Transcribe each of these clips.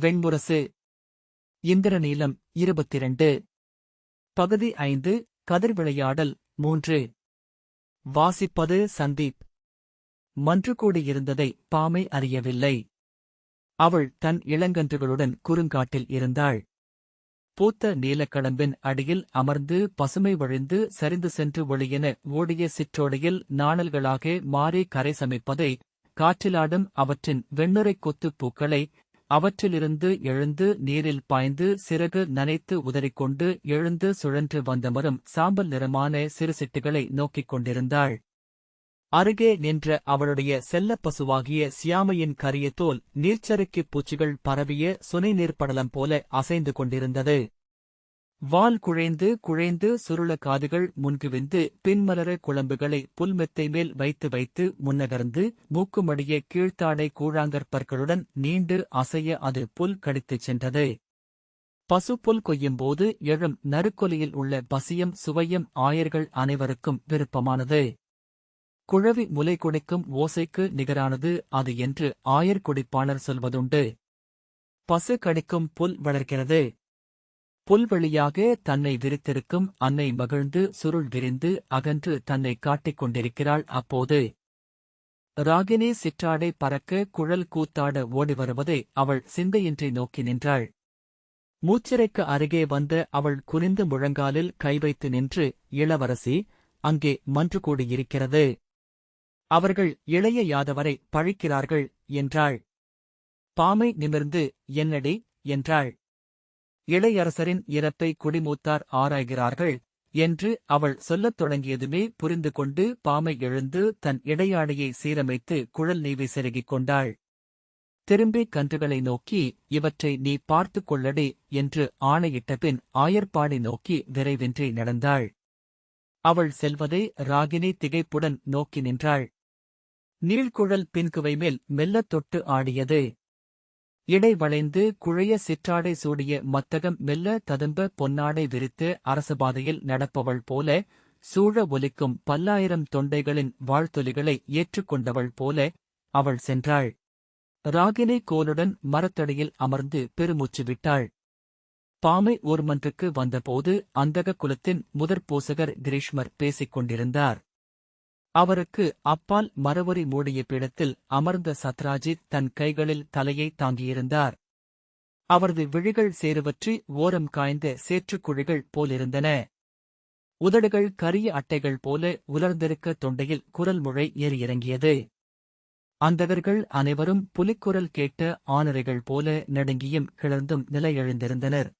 வெண்முரசு. இந்திரநீலம் இருபத்திரண்டு. பகுதி ஐந்து கதிர் விளையாடல் மூன்று. வாசிப்பது சந்தீப். மன்று கூடியிருந்ததை பாமை அறியவில்லை. அவள் தன் இளங்கன்றுகளுடன் குறுங்காட்டில் இருந்தாள். பூத்த நீலக்கடம்பின் அடியில் அமர்ந்து பசுமை வழிந்து சரிந்து சென்று ஒளியென ஓடிய சிற்றோடையில் நாணல்களாக மாறி கரை சமைப்பதை காற்றிலாடும் அவற்றின் வெண்ணுரை கொத்துப் பூக்களை அவற்றிலிருந்து எழுந்து நீரில் பாய்ந்து சிறகு நனைத்து உதறிக்கொண்டு எழுந்து சுழன்று வந்தமரும் சாம்பல் நிறமான சிறு சிட்டுகளை நோக்கிக் கொண்டிருந்தாள். அருகே நின்ற அவளுடைய செல்லப் பசுவாகிய சியாமையின் கரிய தோல் நீர்ச்சறுக்கிப் பூச்சிகள் பரவிய சுனை நீர்ப்படலம் போல அசைந்து கொண்டிருந்தது. வால் குழைந்து குழைந்து சுருள காதுகள் முன்குவிந்து பின்மலர குழம்புகளை புல்மெத்தை மேல் வைத்து வைத்து முன்னகர்ந்து மூக்குமடிய கீழ்த்தாடை கூழாங்கற்பற்களுடன் நீண்டு அசைய அது புல் கடித்துச் சென்றது. பசுப்புல் புல் கொய்யும்போது எழும் நறுக்கொலியில் உள்ள பசியம் சுவையும் ஆயர்கள் அனைவருக்கும் விருப்பமானது. குழவி முலை குடிக்கும் ஓசைக்கு நிகரானது அது என்று ஆயர் குடிப்பாளர் சொல்வதுண்டு. பசு கடிக்கும் புல் வளர்க்கிறது புல்வெளியாக தன்னை விரித்திருக்கும் அன்னை மகிழ்ந்து சுருள் விரிந்து அகன்று தன்னை காட்டிக் கொண்டிருக்கிறாள். அப்போது ராகினி சிற்றாடை பறக்க குழல் கூத்தாட ஓடி வருவதை அவள் சிந்தையின்றி நோக்கி நின்றாள். மூச்சிறைக்கு அருகே வந்த அவள் குனிந்து முழங்காலில் கை வைத்து நின்று இளவரசி அங்கே மன்று கூடியிருக்கிறது. அவர்கள் இளைய யாதவரை பழிக்கிறார்கள் என்றாள். பாமை நிமிர்ந்து என்னடி என்றாள். இளையரசரின் இனத்தை குடிமூத்தார் ஆராய்கிறார்கள் என்று அவள் சொல்லத் தொடங்கியதுமே புரிந்து கொண்டு பாமை எழுந்து தன் இடையாடையை சீரமைத்து குழல் நீவி செருகிக் கொண்டாள். திரும்பி கன்றுகளை நோக்கி இவற்றை நீ பார்த்துக் கொள்ளடி என்று ஆணையிட்ட பின் ஆயர்பாடி நோக்கி விரைவின்றி நடந்தாள். அவள் செல்வதை ராகினி திகைப்புடன் நோக்கி நின்றாள். நீழ்குழல் பின்குவை மேல் மெல்லத் தொட்டு ஆடியது இடை வளைந்து குழைய சிற்றாடை சூடிய மத்தகம் மெல்ல ததும்ப பொன்னாடை விரித்து அரசபாதையில் நடப்பவள் போல சூழ ஒலிக்கும் பல்லாயிரம் தொண்டைகளின் வாழ்த்தொலிகளை ஏற்றுக்கொண்டவள் போல அவள் சென்றாள். ராகினி கோலுடன் மரத்தடியில் அமர்ந்து பெருமூச்சு விட்டாள். பாமை ஊர்மன்றுக்கு வந்தபோது அந்தக குலத்தின் முதற் பூசகர் கிரீஷ்மர் பேசிக் கொண்டிருந்தார் அவருக்கு அப்பால் மரவரி மூடிய பீடத்தில் அமர்ந்த சத்ராஜித் தன் கைகளில் தலையை தாங்கியிருந்தார். அவரது விழிகள் சேருவற்றி ஓரம் காய்ந்த சேற்றுக்குழிகள் போலிருந்தன. உதடுகள் கரிய அட்டைகள் போல உலர்ந்திருக்க தொண்டையில் குரல் முழை ஏறியிறங்கியது. அந்தவர்கள் அனைவரும் புலிக்குரல் கேட்ட ஆனரைகள் போல நடுங்கியும் கிளர்ந்தும் நிலையெழுந்திருந்தனர்.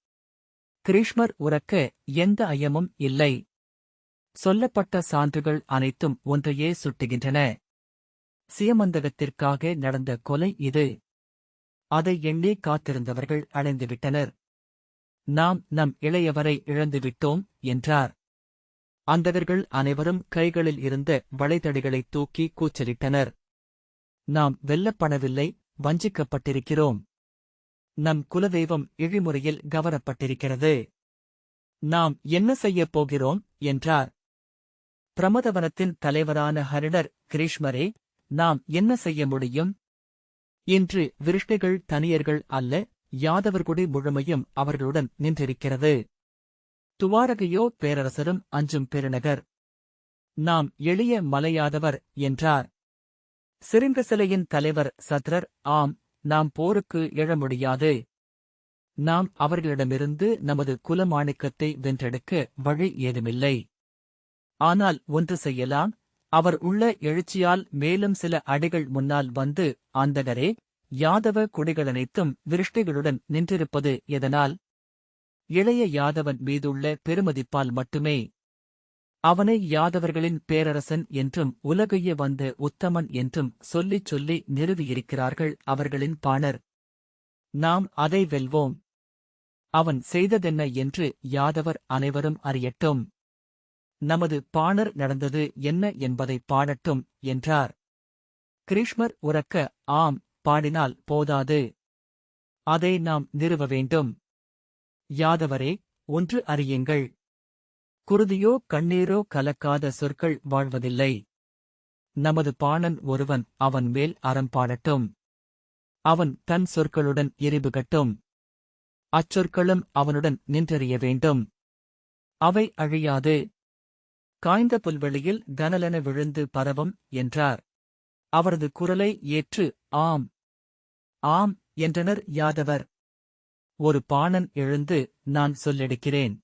கிரீஷ்மர் உறக்க எந்த ஐயமும் இல்லை. சொல்லப்பட்ட சான்றுகள் அனைத்தும் ஒன்றையே சுட்டுகின்றன. சியமந்தகத்திற்காக நடந்த கொலை இது. அதை எண்ணி காத்திருந்தவர்கள் அடைந்துவிட்டனர் நாம் நம் இளையவரை இழந்துவிட்டோம் என்றார். அந்தவர்கள் அனைவரும் கைகளில் இருந்த வளைதடிகளை தூக்கி கூச்சலிட்டனர். நாம் வெல்லப்படவில்லை வஞ்சிக்கப்பட்டிருக்கிறோம். நம் குலதெய்வம் இழிமுறையில் கவரப்பட்டிருக்கிறது. நாம் என்ன செய்யப் போகிறோம் என்றார். பிரமதவனத்தின் தலைவரான ஹரிடர் கிரீஷ்மரே நாம் என்ன செய்ய முடியும்? இன்று விருஷ்டிகள் தனியர்கள் அல்ல யாதவர்குடி முழுமையும் அவர்களுடன் நின்றிருக்கிறது. துவாரகையோ பேரரசரும் அஞ்சும் பெருநகர். நாம் எளிய மலையாதவர் என்றார். சிறுங்கசிலையின் தலைவர் சத்ரர் ஆம் நாம் போருக்கு எழ முடியாது. நாம் அவர்களிடமிருந்து நமது குலமாணிக்கத்தை வென்றெடுக்க வழி ஏதுமில்லை. ஆனால் ஒன்று செய்யலாம். அவர் உள்ள எழுச்சியால் மேலும் சில அடிகள் முன்னால் வந்து ஆந்தகரே யாதவ குடிகளனைத்தும் விருஷ்டிகளுடன் நின்றிருப்பது எதனால்? இளைய யாதவன் மீதுள்ள பெருமதிப்பால் மட்டுமே. அவனை யாதவர்களின் பேரரசன் என்றும் உலகைய வந்த உத்தமன் என்றும் சொல்லிச் சொல்லி நிறுவியிருக்கிறார்கள் அவர்களின் பாணர். நாம் அதை வெல்வோம். அவன் செய்ததென்ன என்று யாதவர் அனைவரும் அறியட்டும். நமது பாணர் நடந்தது என்ன என்பதை பாடட்டும் என்றார். கிரீஷ்மர் உறக்க ஆம் பாடினால் போதாது. அதை நாம் நிறுவ வேண்டும். யாதவரே ஒன்று அறியுங்கள். குருதியோ கண்ணீரோ கலக்காத சொற்கள் வாழ்வதில்லை. நமது பாணன் ஒருவன் அவன் மேல் அறம் பாடட்டும். அவன் தன் சொற்களுடன் எரிபுகட்டும் அச்சொற்களும் அவனுடன் நின்றறிய வேண்டும். அவை அழியாது. காய்ந்த புல்வெளியில் கனலென விழுந்து பரவும் என்றார். அவரது குரலை ஏற்று ஆம் ஆம் என்றனர் யாதவர். ஒரு பாணன் எழுந்து நான் சொல்லெடுக்கிறேன்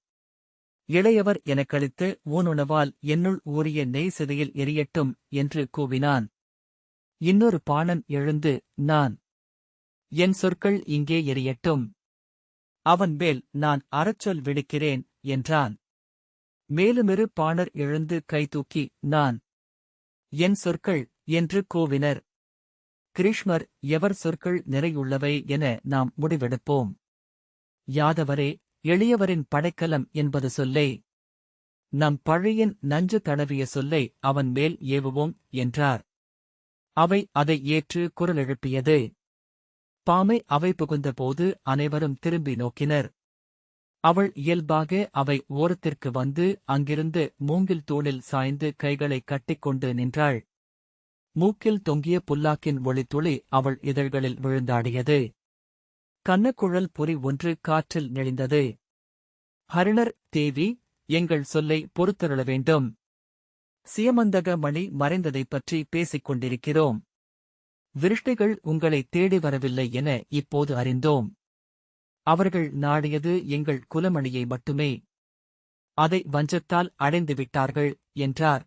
இளையவர் எனக்களித்து ஊனுணவால் என்னுள் ஊறிய நெய் சிதையில் எரியட்டும் என்று கூவினான். இன்னொரு பாணன் எழுந்து நான் என் சொற்கள் இங்கே எரியட்டும். அவன் மேல் நான் அறச்சொல் விடுக்கிறேன் என்றான். மேலுமிரு பாணர் எழுந்து கைதூக்கி நான் என் சொற்கள் என்று கூவினர். கிருஷ்ணர் எவர் சொற்கள் நிறையுள்ளவை என நாம் முடிவெடுப்போம். யாதவரே எளியவரின் படைக்கலம் என்பது சொல்லே. நம் பழையின் நஞ்சு தடவிய சொல்லை அவன் மேல் ஏவுவோம் என்றார். அவை அதை ஏற்று குரல் எழுப்பியது பாமை அவை புகுந்தபோது அனைவரும் திரும்பி நோக்கினர். அவள் இயல்பாக அவை ஓரத்திற்கு வந்து அங்கிருந்து மூங்கில் தூணில் சாய்ந்து கைகளை கட்டிக்கொண்டு நின்றாள். மூக்கில் தொங்கிய புல்லாக்கின் ஒளித்துளி அவள் இதழ்களில் விழுந்தாடியது. கன்னக்குழல் பொறி ஒன்று காற்றில் நெளிந்தது. ஹரிணர் தேவி எங்கள் சொல்லை பொறுத்தருள வேண்டும். சியமந்தக மணி மறைந்ததைப் பற்றி பேசிக் கொண்டிருக்கிறோம் விருஷ்டிகள் உங்களை தேடி வரவில்லை என இப்போது அறிந்தோம். அவர்கள் நாடியது எங்கள் குலமணியை மட்டுமே. அதை வஞ்சத்தால் அடைந்து விட்டார்கள் என்றார்.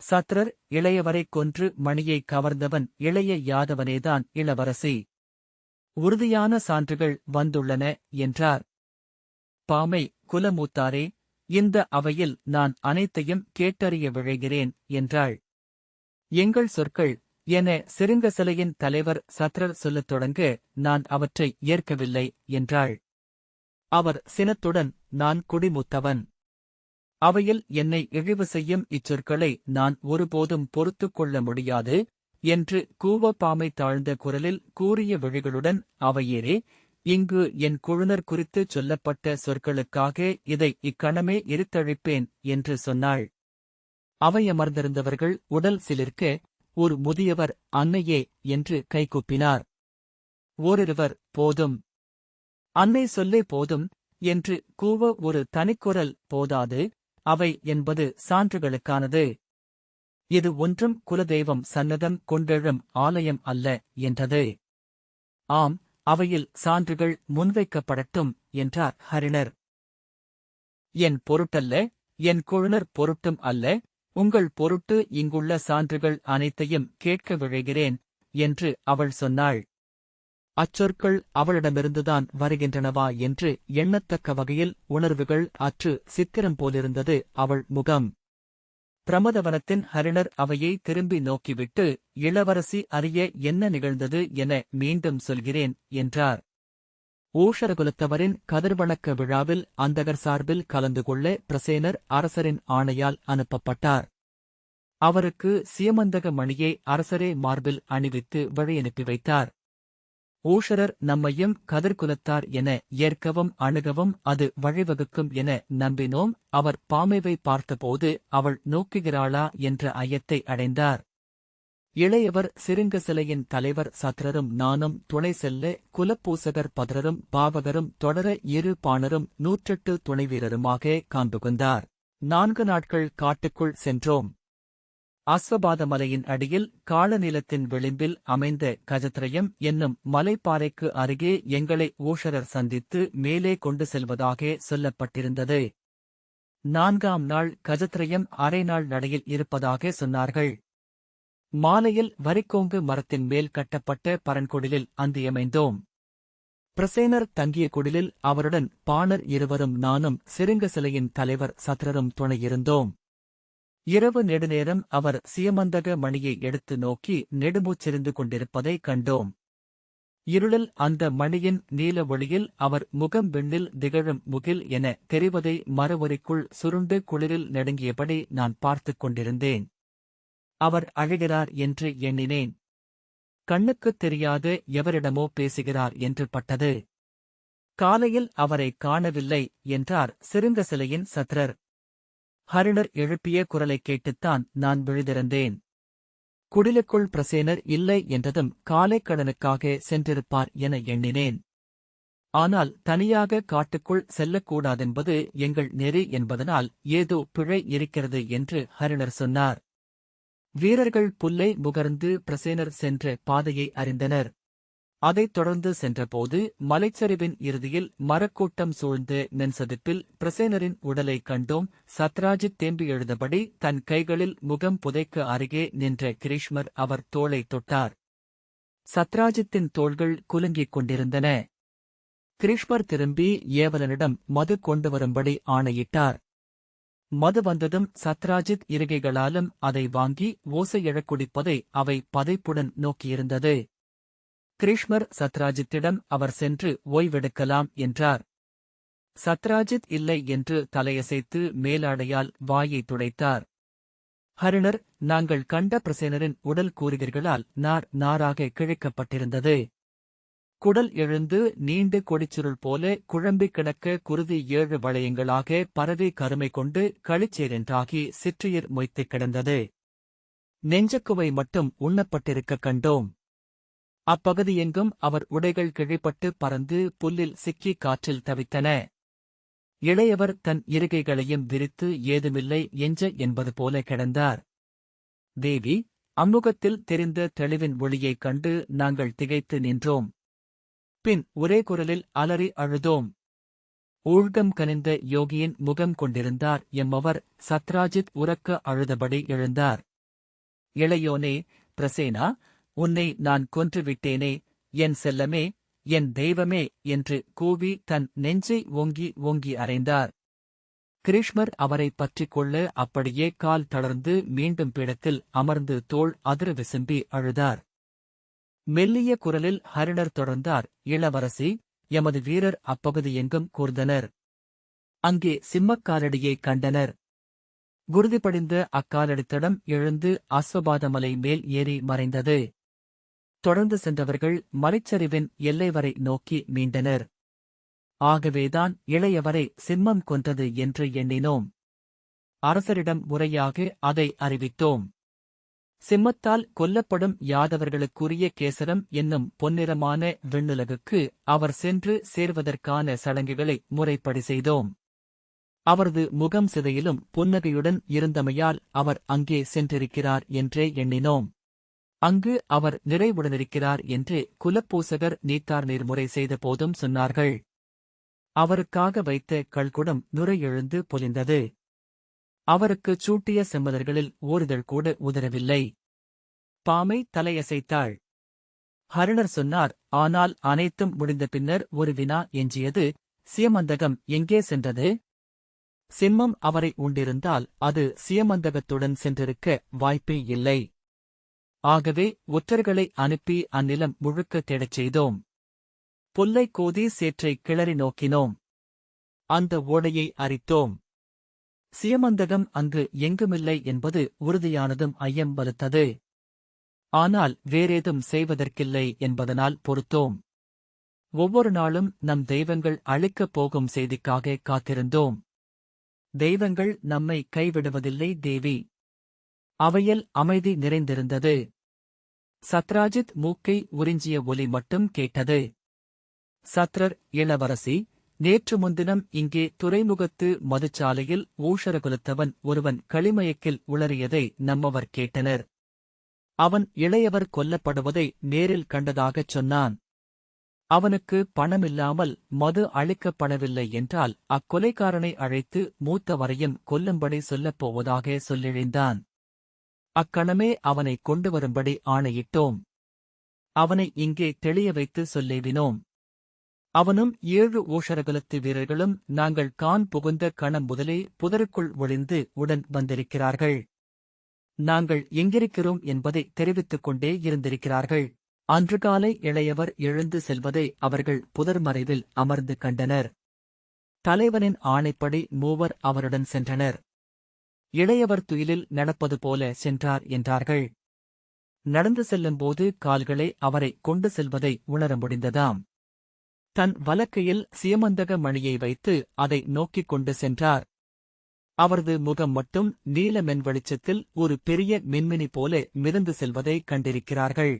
சத்ரர் இளையவரைக் கொன்று மணியை கவர்ந்தவன் இளைய யாதவனேதான் இளவரசி. உறுதியான சான்றுகள் வந்துள்ளன என்றார். பாமை குலமூத்தாரே இந்த அவையில் நான் அனைத்தையும் கேட்டறிய விழைகிறேன் என்றாள். எங்கள் சொற்கள் என சிறுங்க சிலையின் தலைவர் சத்ரர் சொல்லத் தொடங்க நான் அவற்றை ஏற்கவில்லை என்றாள். அவர் சினத்துடன் நான் குடிமுத்தவன். அவையில் என்னை இழிவு செய்யும் இச்சொற்களை நான் ஒருபோதும் பொறுத்துக் கொள்ள முடியாது என்று கூவப்பாமை தாழ்ந்த குரலில் கூறிய விழிகளுடன் அவையேறே இங்கு என் குழுனர் குறித்து சொல்லப்பட்ட சொற்களுக்காக இதை இக்கணமே எரித்தழிப்பேன் என்று சொன்னாள். அவையமர்ந்திருந்தவர்கள் உடல் சிலிர்க்க ஒரு முதியவர் அன்னையே என்று கைகூப்பினார் ஓரிருவர் போதும். அன்னை சொல்லே போதும் என்று கூவ ஒரு தனிக்குரல் போதாது அவை என்பது சான்றுகளுக்கானது. இது ஒன்றும் குலதெய்வம் சன்னதம் கொண்டெழும் ஆலயம் அல்ல என்றது. ஆம் அவையில் சான்றுகள் முன்வைக்கப்படட்டும் என்றார் ஹரிணர். என் பொருட்டல்ல என் குழுனர் பொருட்டும் அல்ல உங்கள் பொருட்டு இங்குள்ள சான்றுகள் அனைத்தையும் கேட்க விழைகிறேன் என்று அவள் சொன்னாள். அச்சொற்கள் அவளிடமிருந்துதான் வருகின்றனவா என்று எண்ணத்தக்க வகையில் உணர்வுகள் அற்று சித்திரம் போலிருந்தது அவள் முகம். பிரமதவனத்தின் ஹரிணர் அவையை திரும்பி நோக்கிவிட்டு இளவரசி அறிய என்ன நிகழ்ந்தது என மீண்டும் சொல்கிறேன் என்றார். ஊஷரகுலத்தவரின் கதிர்வணக்க விழாவில் அந்தகர் சார்பில் கலந்து கொள்ள பிரசேனர் அரசரின் ஆணையால் அனுப்பப்பட்டார். அவருக்கு சியமந்தக மணியை அரசரே மார்பில் அணிவித்து வழியனுப்பி வைத்தார். ஊஷரர் நம்மையும் கதிர்குலத்தார் என ஏற்கவும் அணுகவும் அது வழிவகுக்கும் என நம்பினோம். அவர் பாமைவை பார்த்தபோது அவள் நோக்குகிறாளா என்ற ஐயத்தை அடைந்தார். இளையவர் சிறுங்க சிலையின் தலைவர் சத்ரரும் நானும் துணை செல்ல குலப்பூசகர் பதரரும் பாவகரும் தொடர இரு பாணரும் நூற்றெட்டு துணைவீரருமாக காண்புகுந்தார் நான்கு நாட்கள் காட்டுக்குள் சென்றோம். அஸ்வபாத மலையின் அடியில் காலநிலத்தின் விளிம்பில் அமைந்த கஜத்ரயம் என்னும் மலைப்பாறைக்கு அருகே எங்களை ஊஷரர் சந்தித்து மேலே கொண்டு செல்வதாக சொல்லப்பட்டிருந்தது. நான்காம் நாள் கஜத்ரயம் அரை நாள் நடையில் இருப்பதாக சொன்னார்கள். மாலையில் வரிக்கோங்கு மரத்தின் மேல் கட்டப்பட்ட பரன்கொடிலில் அந்தியமைந்தோம். பிரசேனர் தங்கிய குடிலில் அவருடன் பாணர் இருவரும் நானும் சிறுங்க சிலையின் தலைவர் சத்ரரும் துணையிருந்தோம். இரவு நெடுநேரம் அவர் சியமந்தக மணியை எடுத்து நோக்கி நெடுமூச்செறிந்து கொண்டிருப்பதை கண்டோம். இருளில் அந்த மணியின் நீல ஒளியில் அவர் முகம் விண்ணில் திகழும் முகில் என தெரிவதை மரவரிக்குள் சுருண்டு குளிரில் நெடுங்கியபடி நான் பார்த்துக் கொண்டிருந்தேன். அவர் அழுகிறார் என்று எண்ணினேன். கண்ணுக்குத் தெரியாத எவரிடமோ பேசுகிறார் என்று பட்டது. காலையில் அவரை காணவில்லை என்றார் சிறுங்க சிலையின் சத்ரர். ஹரிணர் எழுப்பிய குரலைக் கேட்டுத்தான் நான் விழுதிருந்தேன் குடிலுக்குள் பிரசேனர் இல்லை என்றதும் காலைக்கடனுக்காக சென்றிருப்பார் என எண்ணினேன். ஆனால் தனியாக காட்டுக்குள் செல்லக்கூடாதென்பது எங்கள் நெறி என்பதனால் ஏதோ பிழை இருக்கிறது என்று ஹரிணர் சொன்னார். வீரர்கள் புல்லை முகர்ந்து பிரசேனர் சென்ற பாதையை அறிந்தனர். அதைத் தொடர்ந்து சென்றபோது மலைச்சரிவின் இறுதியில் மரக்கூட்டம் சூழ்ந்த நென்சதிப்பில் பிரசேனரின் உடலைக் கண்டோம். சத்ராஜித் தேம்பி எழுந்தபடி தன் கைகளில் முகம் புதைக்க அருகே நின்ற கிரீஷ்மர் அவர் தோளைத் தொட்டார். சத்ராஜித்தின் தோள்கள் குலுங்கிக் கொண்டிருந்தன. கிரீஷ்மர் திரும்பி ஏவலனிடம் மது கொண்டு வரும்படி ஆணையிட்டார். மது வந்ததும் சத்ராஜித் இருகைகளாலும் அதை வாங்கி ஓசை குடிப்பதை அவை பதைப்புடன் நோக்கியிருந்தது. கிரீஷ்மர் சத்ராஜித்திடம் அவர் சென்று ஓய்வெடுக்கலாம் என்றார். சத்ராஜித் இல்லை என்று தலையசைத்து மேலாடையால் வாயை துடைத்தார். ஹரிணர் நாங்கள் கண்ட பிரசேனரின் உடல் கூறுகிறீர்களால் நார் நாராக கிழிக்கப்பட்டிருந்தது. குடல் எழுந்து நீண்டு கொடிச்சுருள் போல குழம்பிக் கிடக்க குருதி ஏழு வளையங்களாக பரவி கருமை கொண்டு களிச்சேரென்றாகி சிற்றியர் மொய்த்துக் கிடந்தது. நெஞ்சக்குவை மட்டும் உண்ணப்பட்டிருக்க கண்டோம். அப்பகுதியெங்கும் அவர் உடைகள் கிழிப்பட்டு பறந்து புல்லில் சிக்கி காற்றில் தவித்தன. இளையவர் தன் இருகைகளையும் விரித்து ஏதுமில்லை எஞ்ச என்பது போல கிடந்தார். தேவி அம்முகத்தில் தெரிந்த தெளிவின் ஒளியைக் கண்டு நாங்கள் திகைத்து நின்றோம். பின் ஒரே குரலில் அலறி அழுதோம். ஊழ்கம் கனிந்த யோகியின் முகம் கொண்டிருந்தார். எம்மவர் சத்ராஜித் உறக்க அழுதபடி எழுந்தார். இளையோனே பிரசேனா உன்னை நான் கொன்றுவிட்டேனே. என் செல்லமே என் தெய்வமே என்று கூவி தன் நெஞ்சை ஓங்கி ஓங்கி அறைந்தார். கிரீஷ்மர் அவரை பற்றிக் கொள்ள அப்படியே கால் தளர்ந்து மீண்டும் பீடத்தில் அமர்ந்து தோள் அதிர விசும்பி அழுதார். மெல்லிய குரலில் ஹரிணர் தொடர்ந்தார். இளவரசி எமது வீரர் அப்பகுதி எங்கும் கூர்ந்தனர். அங்கே சிம்மக்காலடியை கண்டனர். குருதிபடிந்த அக்காலடித்தடம் எழுந்து அஸ்வபாதமலை மேல் ஏறி மறைந்தது. தொடர்ந்து சென்றவர்கள் மலைச்சரிவின் எல்லை வரை நோக்கி மீண்டனர். ஆகவேதான் இளையவரை சிம்மம் கொன்றது என்று எண்ணினோம். அரசரிடம் முறையாக அதை அறிவித்தோம். சிம்மத்தால் கொல்லப்படும் யாதவர்களுக்குரிய கேசரம் என்னும் பொன்னிறமான விண்ணுலகுக்கு அவர் சென்று சேர்வதற்கான சடங்குகளை முறைப்படி செய்தோம். அவரது முகம் சிதையிலும் புன்னகையுடன் இருந்தமையால் அவர் அங்கே சென்றிருக்கிறார் என்றே எண்ணினோம். அங்கு அவர் நிறைவுடனிருக்கிறார் என்று குலப்பூசகர் நீத்தார் நீர்முறை செய்த போதும் சொன்னார்கள். அவருக்காக வைத்த கள்குடம் நுரையெழுந்து பொலிந்தது. அவருக்குச் சூட்டிய செம்மலர்களில் ஓரிதழ் கூட உதரவில்லை பாமை தலையசைத்தாள். ஹரிணர் சொன்னார் ஆனால் அனைத்தும் முடிந்த பின்னர் ஒரு வினா எஞ்சியது சியமந்தகம் எங்கே சென்றது? சிம்மம் அவரை உண்டிருந்தால் அது சியமந்தகத்துடன் சென்றிருக்க வாய்ப்பே இல்லை. ஆகவே ஒற்றர்களை அனுப்பி அந்நிலம் முழுக்க தேடச் செய்தோம். புல்லை கோதி சேற்றை கிளறி நோக்கினோம். அந்த ஓடையை அரித்தோம். சியமந்தகம் அங்கு எங்குமில்லை என்பது உறுதியானதும் ஐயம் வலுத்தது ஆனால் வேறேதும் செய்வதற்கில்லை என்பதனால் பொறுத்தோம். ஒவ்வொரு நாளும் நம் தெய்வங்கள் அழிக்கப் போகும் செய்திக்காக காத்திருந்தோம். தெய்வங்கள் நம்மை கைவிடுவதில்லை தேவி. அவையில் அமைதி நிறைந்திருந்தது. சத்ராஜித் மூக்கை உறிஞ்சிய ஒலி மட்டும் கேட்டது. சத்ரர் இளவரசி நேற்று முன்தினம் இங்கே துறைமுகத்து மதுச்சாலையில் ஊஷரகுலத்தவன் ஒருவன் களிமயக்கில் உளறியதை நம்மவர் கேட்டனர். அவன் இளையவர் கொல்லப்படுவதை நேரில் கண்டதாகச் சொன்னான். அவனுக்கு பணமில்லாமல் மது அளிக்கப்படவில்லை என்றால் அக்கொலைக்காரனை அழைத்து மூத்தவரையும் கொல்லும்படி சொல்லப்போவதாக சொல்லிழிந்தான். அக்கணமே அவனை கொண்டு வரும்படி ஆணையிட்டோம். அவனை இங்கே தெளிய வைத்து சொல்லேவினோம். அவனும் ஏழு ஓஷரகுலத்து வீரர்களும் நாங்கள் கான் புகுந்த கணம் முதலே புதருக்குள் ஒளிந்து உடன் வந்திருக்கிறார்கள். நாங்கள் எங்கிருக்கிறோம் என்பதை தெரிவித்துக் கொண்டே இருந்திருக்கிறார்கள். அன்று காலை இளையவர் எழுந்து செல்வதை அவர்கள் புதர் மறைவில் அமர்ந்து கண்டனர். தலைவனின் ஆணைப்படி மூவர் அவருடன் சென்றனர். இளையவர் துயிலில் நடப்பது போல சென்றார் என்றார்கள். நடந்து செல்லும்போது கால்களை அவரை கொண்டு செல்வதை உணர முடிந்ததாம். தன் வலக்கையில் சியமந்தக மணியை வைத்து அதை நோக்கிக் கொண்டு சென்றார். அவரது முகம் மட்டும் நீல மென் வெளிச்சத்தில் ஒரு பெரிய மின்மினி போல மிதந்து செல்வதை கண்டிருக்கிறார்கள்.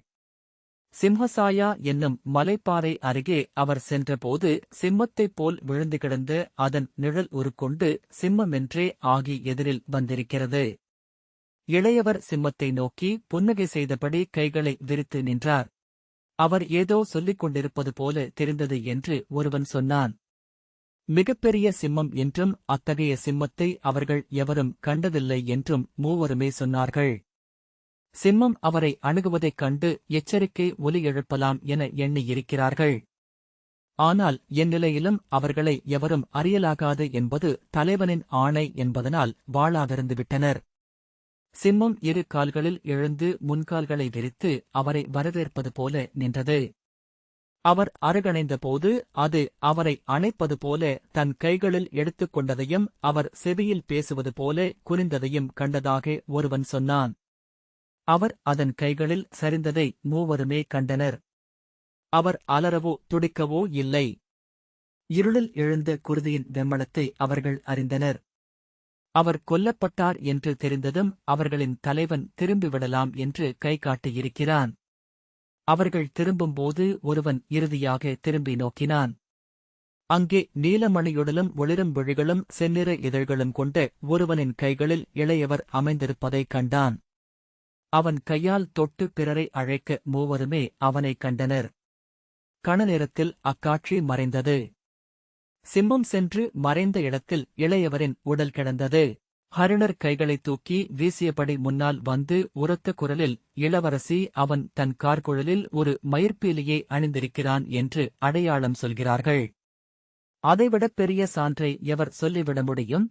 சிம்ஹசாயா என்னும் மலைப்பாறை அருகே அவர் சென்றபோது சிம்மத்தைப் போல் விழுந்து கிடந்த அதன் நிழல் உருக்கொண்டு சிம்மமென்றே ஆகி எதிரில் வந்திருக்கிறது. இளையவர் சிம்மத்தை நோக்கி புன்னகை செய்தபடி கைகளை விரித்து நின்றார். அவர் ஏதோ சொல்லிக் கொண்டிருப்பது போல தெரிந்தது என்று ஒருவன் சொன்னான். மிகப்பெரிய சிம்மம் என்றும் அத்தகைய சிம்மத்தை அவர்கள் எவரும் கண்டதில்லை என்றும் மூவருமே சொன்னார்கள். சிம்மம் அவரை அணுகுவதைக் கண்டு எச்சரிக்கை ஒலி எழுப்பலாம் என எண்ணியிருக்கிறார்கள். ஆனால் என் நிலையிலும் அவர்களை எவரும் அறியலாகாது என்பது தலைவனின் ஆணை என்பதனால் வாழாதிருந்து விட்டனர் சிம்மம் இரு கால்களில் எழுந்து முன்கால்களை விரித்து அவரை வரவேற்பது போல நின்றது. அவர் அருகணைந்தபோது அது அவரை அணைப்பது போல தன் கைகளில் எடுத்துக் கொண்டதையும் அவர் செவியில் பேசுவது போல குறிந்ததையும் கண்டதாக ஒருவன் சொன்னான். அவர் அதன் கைகளில் சரிந்ததை மூவருமே கண்டனர். அவர் அலறவோ துடிக்கவோ இல்லை. இருளில் எழுந்த குருதியின் வெம்மளத்தை அவர்கள் அறிந்தனர். அவர் கொல்லப்பட்டார் என்று தெரிந்ததும் அவர்களின் தலைவன் திரும்பிவிடலாம் என்று கை காட்டியிருக்கிறான் அவர்கள் திரும்பும்போது ஒருவன் இறுதியாக திரும்பி நோக்கினான். அங்கே நீலமணியுடலும் ஒளிரும் விழிகளும் செந்நிற இதழ்களும் கொண்ட ஒருவனின் கைகளில் இளையவர் அமைந்திருப்பதைக் கண்டான். அவன் கையால் தொட்டு பிறரை அழைக்க மூவருமே அவனைக் கண்டனர். கணநேரத்தில் அக்காட்சி மறைந்தது. சிம்மம் சென்று மறைந்த இடத்தில் இளையவரின் உடல் கிடந்தது. ஹரிணர் கைகளை தூக்கி வீசியபடி முன்னால் வந்து உரத்த குரலில் இளவரசி அவன் தன் கார்குழலில் ஒரு மயிர்பீலியை அணிந்திருக்கிறான் என்று அடையாளம் சொல்கிறார்கள். அதைவிடப் பெரிய சான்றை எவர் சொல்லிவிட முடியும்?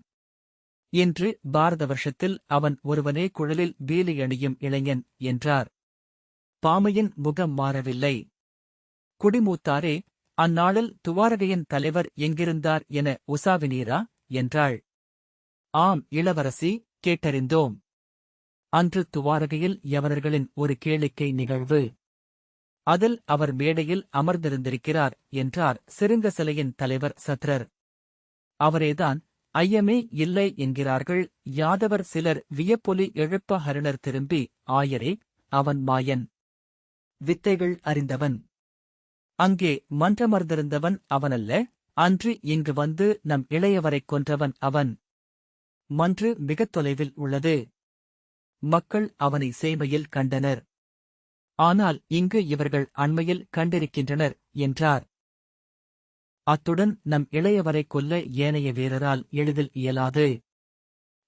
இன்று பாரத வருஷத்தில் அவன் ஒருவனே குழலில் பீலி அணியும் இளைஞன் என்றார். பாமையின் முகம் மாறவில்லை. குடிமூத்தாரே அந்நாளில் துவாரகையின் தலைவர் எங்கிருந்தார் என உசாவினீரா என்றாள். ஆம் இளவரசி கேட்டறிந்தோம். அன்று துவாரகையில் யவனர்களின் ஒரு கேளிக்கை நிகழ்வு. அதில் அவர் மேடையில் அமர்ந்திருந்திருக்கிறார் என்றார் சிறுங்க சிலையின் தலைவர் சத்ரர். அவரேதான் ஐயமே இல்லை என்கிறார்கள் யாதவர் சிலர் வியப்பொலி எழுப்ப ஹரிணர் திரும்பி ஆயரே அவன் மாயன். வித்தைகள் அறிந்தவன். அங்கே மன்றமர்ந்திருந்தவன் அவனல்ல. அன்று இங்கு வந்து நம் இளையவரைக் கொன்றவன் அவன். மன்று மிகத் தொலைவில் உள்ளது. மக்கள் அவனை சேமையில் கண்டனர். ஆனால் இங்கு இவர்கள் அண்மையில் கண்டிருக்கின்றனர் என்றார். அத்துடன் நம் இளையவரை கொல்ல ஏனைய வீரரால் எளிதில் இயலாது.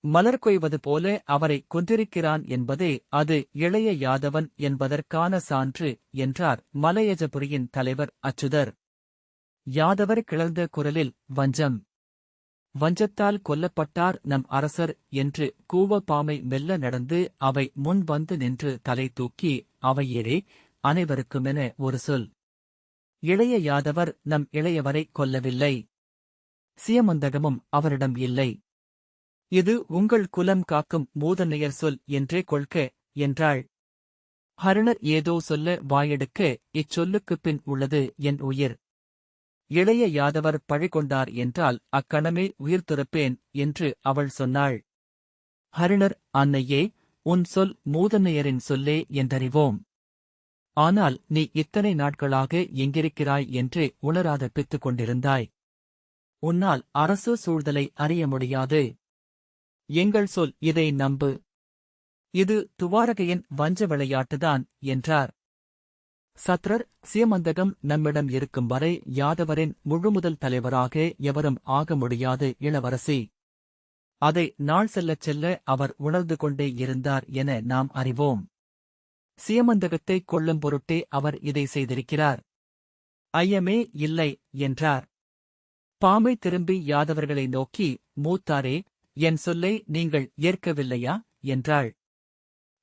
மலர் கொய்வது போல அவரை கொன்றிருக்கிறான் என்பதே அது இளைய யாதவன் என்பதற்கான சான்று என்றார் மலையஜபுரியின் தலைவர் அச்சுதர். யாதவர் கிளர்ந்த குரலில் வஞ்சம். வஞ்சத்தால் கொல்லப்பட்டார் நம் அரசர் என்று கூவப்பாமை பாமை மெல்ல நடந்து அவை முன் வந்து நின்று தலை தூக்கி அவையேரே அனைவருக்குமென ஒரு சொல். இளைய யாதவர் நம் இளையவரை கொல்லவில்லை. சியமந்தகமும் அவரிடம் இல்லை. இது உங்கள் குலம் காக்கும் மூதன்னையர் சொல் என்றே கொள்க என்றாள். ஹருணர் ஏதோ சொல்ல வாயெடுக்க இச்சொல்லுக்குப் பின் உள்ளது என் உயிர். இளைய யாதவர் பழிகொண்டார் என்றால் அக்கணமே உயிர் துறப்பேன் என்று அவள் சொன்னாள். ஹரிணர் அன்னையே உன் சொல் மூதன்னையரின் சொல்லே என்றறிவோம். ஆனால் நீ இத்தனை நாட்களாக எங்கிருக்கிறாய் என்று உணராத பித்துக் கொண்டிருந்தாய். உன்னால் அரசு சூழ்தலை அறிய முடியாது. எங்கள் சொல் இதை நம்பு. இது துவாரகையின் வஞ்ச விளையாட்டுதான் என்றார். சத்ரர் சியமந்தகம் நம்மிடம் இருக்கும் வரை யாதவரின் முழுமுதல் தலைவராக எவரும் ஆக முடியாது இளவரசி. அதை நாள் செல்லச் செல்ல அவர் உணர்ந்து கொண்டே இருந்தார் என நாம் அறிவோம். சியமந்தகத்தை கொள்ளும் பொருட்டே அவர் இதை செய்திருக்கிறார். ஐயமே இல்லை என்றார். பாமை திரும்பி யாதவர்களை நோக்கி மூத்தாரே என் சொல்லை நீங்கள் ஏற்கவில்லையா? என்றாள்.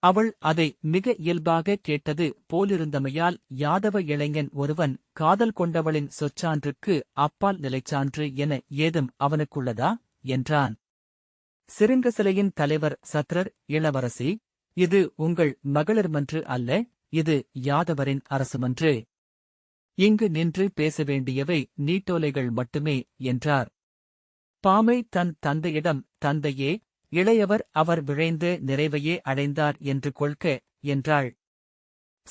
அவள் அதை மிக இயல்பாக கேட்டது போலிருந்தமையால் யாதவ இளைஞன் ஒருவன் காதல் கொண்டவளின் சொச்சான்றுக்கு அப்பால் நிலைச்சான்று என ஏதும் அவனுக்குள்ளதா? என்றான். சிறுங்க சிலையின் தலைவர் சத்ரர் இளவரசி இது உங்கள் மகளிர் மன்று அல்ல இது யாதவரின் அரசுமன்று இங்கு நின்று பேச வேண்டியவை நீட்டோலைகள் மட்டுமே என்றார். பாமை தன் தந்தையிடம் தந்தையே இளையவர் அவர் விழைந்து நிறைவையே அடைந்தார் என்று கொள்க என்றாள்.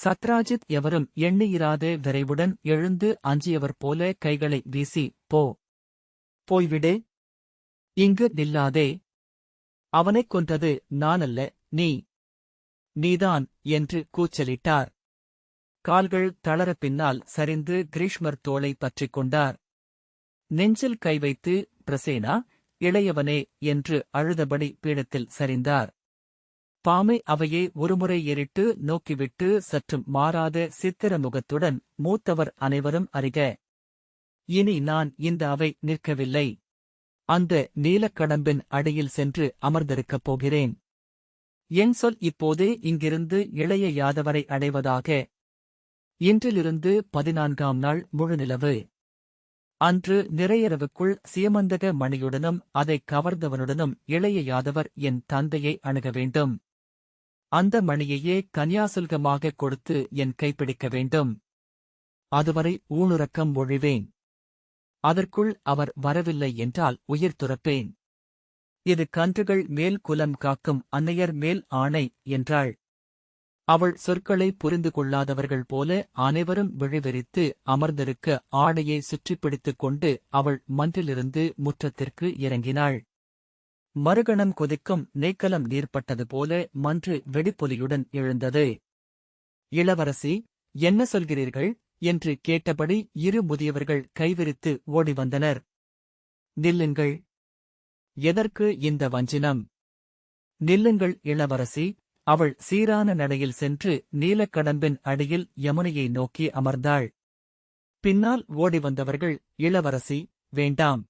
சத்ராஜித் எவரும் எண்ணியிராத விரைவுடன் எழுந்து அஞ்சியவர் போல கைகளை வீசி போ போய்விடு. இங்கு நில்லாதே. அவனைக் கொன்றது நானல்ல நீ. நீதான் என்று கூச்சலிட்டார். கால்கள் தளர பின்னால் சரிந்து கிரீஷ்மர் தோளை பற்றிக் கொண்டார். நெஞ்சில் கை வைத்து பிரசேனா இளையவனே என்று அழுதபடி பீடத்தில் சரிந்தார். பாமை அவையை ஒருமுறை ஏறிட்டு நோக்கிவிட்டு சற்றும் மாறாத சித்திர முகத்துடன் மூத்தவர் அனைவரும் அறிக இனி நான் இந்த அவை நிற்கவில்லை. அந்த நீலக்கடம்பின் அடியில் சென்று அமர்ந்திருக்கப் போகிறேன். என் சொல் இப்போதே இங்கிருந்து இளைய யாதவரை அடைவதாக. இன்றிலிருந்து பதினான்காம் நாள் முழுநிலவு. அன்று நிறையரவுக்குள் சியமந்தக மணியுடனும் அதைக் கவர்ந்தவனுடனும் இளைய யாதவர் என் தந்தையை அணுக வேண்டும். அந்த மணியையே கன்யாசுல்கமாகக் கொடுத்து என் கைப்பிடிக்க வேண்டும். அதுவரை ஊனுறக்கம் ஒழிவேன். அதற்குள் அவர் வரவில்லை என்றால் உயிர் துறப்பேன். இது கன்றுகள் மேல் குலம் காக்கும் அன்னையர் மேல் ஆணை என்றாள். அவள் சொற்களை புரிந்து கொள்ளாதவர்கள் போல அனைவரும் விழிவெறித்து அமர்ந்திருக்க ஆடையை சுற்றிப் பிடித்துக் கொண்டு அவள் மன்றிலிருந்து முற்றத்திற்கு இறங்கினாள். மறுகணம் கொதிக்கும் நீக்கலம் நீர்ப்பட்டது போல மன்று வெடிப்பொலியுடன் எழுந்தது. இளவரசி என்ன சொல்கிறீர்கள்? என்று கேட்டபடி இரு முதியவர்கள் கைவிரித்து ஓடி வந்தனர் நில்லுங்கள். எதற்கு இந்த வஞ்சினம்? நில்லுங்கள் இளவரசி அவள் சீரான நடையில் சென்று நீலக்கடம்பின் அடியில் யமுனையை நோக்கி அமர்ந்தாள். பின்னால் ஓடி வந்தவர்கள் இளவரசி வேண்டாம்.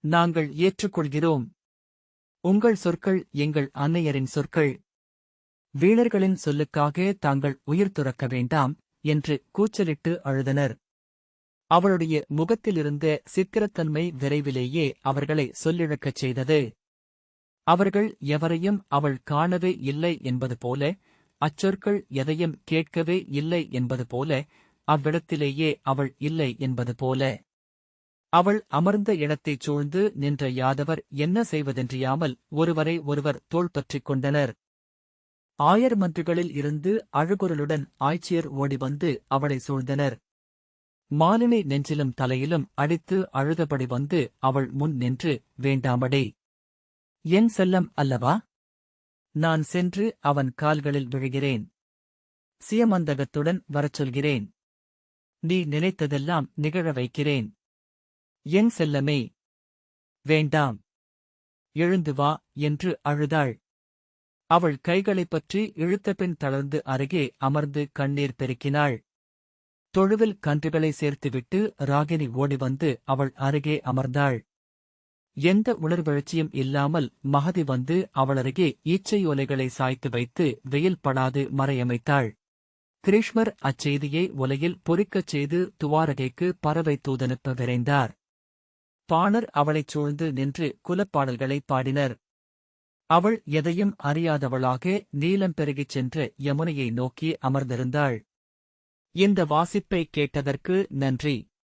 நாங்கள் ஏற்றுக்கொள்கிறோம். உங்கள் சொற்கள் எங்கள் அன்னையரின் சொற்கள். வீணர்களின் சொல்லுக்காக தாங்கள் உயிர் துறக்க வேண்டாம் என்று கூச்சலிட்டு அழுதனர். அவளுடைய முகத்திலிருந்த சித்திரத்தன்மை விரைவிலேயே அவர்களை சொல்லிழக்கச் செய்தது. அவர்கள் எவரையும் அவள் காணவே இல்லை என்பது போல அச்சொற்கள் எதையும் கேட்கவே இல்லை என்பது போல அவ்விடத்திலேயே அவள் இல்லை என்பது போல. அவள் அமர்ந்த இடத்தைச் சூழ்ந்து நின்ற யாதவர் என்ன செய்வதென்றியாமல் ஒருவரை ஒருவர் தோள் பற்றிக் கொண்டனர். ஆயர் மன்றுகளில் இருந்து அழுகுரலுடன் ஆய்ச்சியர் ஓடி வந்து அவளை சூழ்ந்தனர். மாலினி நெஞ்சிலும் தலையிலும் அடித்து அழுதபடி வந்து அவள் முன் நின்று வேண்டாமடே என் செல்லம் அல்லவா? நான் சென்று அவன் கால்களில் விழுகிறேன். சியமந்தகத்துடன் வரச் சொல்கிறேன். நீ நினைத்ததெல்லாம் நிகழ வைக்கிறேன். என் செல்லமே வேண்டாம். எழுந்து வா என்று அழுதாள். அவள் கைகளைப் பற்றி இழுத்தபின் தளர்ந்து அருகே அமர்ந்து கண்ணீர் பெருக்கினாள். தொழுவில் கன்றுகளை சேர்த்துவிட்டு ராகினி ஓடி வந்து அவள் அருகே அமர்ந்தாள். எந்த உணர்வெழுச்சியும் இல்லாமல் மகதி வந்து அவளருகே ஈச்சையோலைகளை சாய்த்து வைத்து வெயில் படாது மறையமைத்தாள். கிரீஷ்மர் அச்செய்தியை ஒலையில் பொறிக்கச் செய்து துவாரகைக்கு பறவை தூதனுப்ப விரைந்தார். பாணர் அவளைச் சூழ்ந்து நின்று குலப்பாடல்களைப் பாடினர். அவள் எதையும் அறியாதவளாக நீலம் பெருகிச் சென்ற யமுனையை நோக்கி அமர்ந்திருந்தாள். இந்த வாசிப்பை கேட்டதற்கு நன்றி.